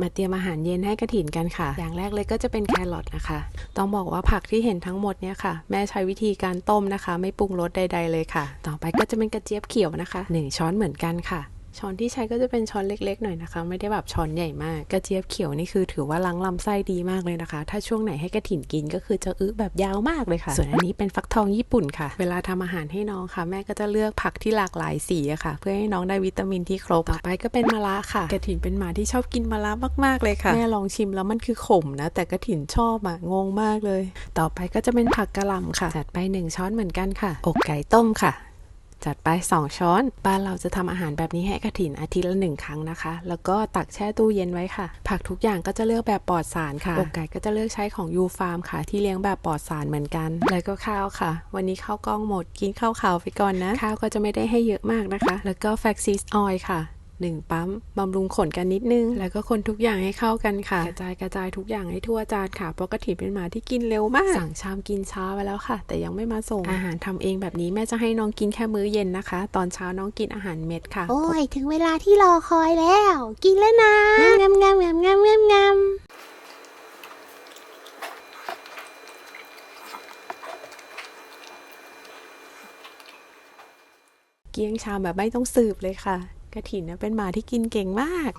มาเตรียมอาหารเย็นให้กระถินกันค่ะ อย่างแรกเลยก็จะเป็นแครอทนะคะ ต้องบอกว่าผักที่เห็นทั้งหมดเนี่ยค่ะ แม่ใช้วิธีการต้มนะคะ ไม่ปรุงรสใด ๆเลยค่ะ ต่อไปก็จะเป็นกระเจี๊ยบเขียวนะคะหนึ่งช้อนเหมือนกันค่ะ ช้อนที่ใช้ก็จะเป็นช้อนเล็ก ๆ หน่อยนะคะ ไม่ได้แบบช้อนใหญ่มากกระเจี๊ยบเขียวนี่คือถือว่าล้างลำไส้ดีมากเลยนะคะ ถ้าช่วงไหนให้กระถินกินก็คือจะอื้อแบบยาวมากเลยค่ะ ส่วนอันนี้เป็นฟักทองญี่ปุ่นค่ะ เวลาทำอาหารให้น้องค่ะ แม่ก็จะเลือกผักที่หลากหลายสีอะค่ะ เพื่อให้น้องได้วิตามินที่ครบต่อไปก็เป็นมะระค่ะ กระถินเป็นหมาที่ชอบกินมะระมากๆเลยค่ะแม่ลองชิมแล้วมันคือขมนะ แต่กระถินชอบอะงงมากเลย ต่อไปก็จะเป็นผักกะหล่ำค่ะจัดไปหนึ่งช้อนเหมือนกันค่ะ อกไก่ต้มค่ะ จัดไป 2 ช้อน บ้านเราจะทำอาหารแบบนี้ให้กระถินอาทิตย์ละหนึ่งครั้งนะคะ แล้วก็ตักแช่ตู้เย็นไว้ค่ะ ผักทุกอย่างก็จะเลือกแบบปลอดสารค่ะอกไก่ก็จะเลือกใช้ของยูฟาร์มค่ะ ที่เลี้ยงแบบปลอดสารเหมือนกัน แล้วก็ข้าวค่ะ วันนี้ข้าวกล้องหมดกินข้าวขาวไปก่อนนะ ข้าวก็จะไม่ได้ให้เยอะมากนะคะ แล้วก็แฟกซิสออยล์ค่ะ หนึ่งปั๊มบำรุงขนกันนิดนึง แล้วก็คนทุกอย่างให้เข้ากันค่ะ กระจายกระจายทุกอย่างให้ทั่วจานค่ะเพราะกระถิ่นเป็นหมาที่กินเร็วมาก สั่งชามกินช้าไปแล้วค่ะ แต่ยังไม่มาส่งอาหารทำเองแบบนี้แม่จะให้น้องกินแค่มื้อเย็นนะคะ ตอนเช้าน้องกินอาหารเม็ดค่ะ โอ้ยถึงเวลาที่รอคอยแล้ว กินแล้วนะงามงามงามงามงามงามเกี๊ยงชามแบบไม่ต้องสืบเลยค่ะ กระถินนะเป็นหมาที่กินเก่งมาก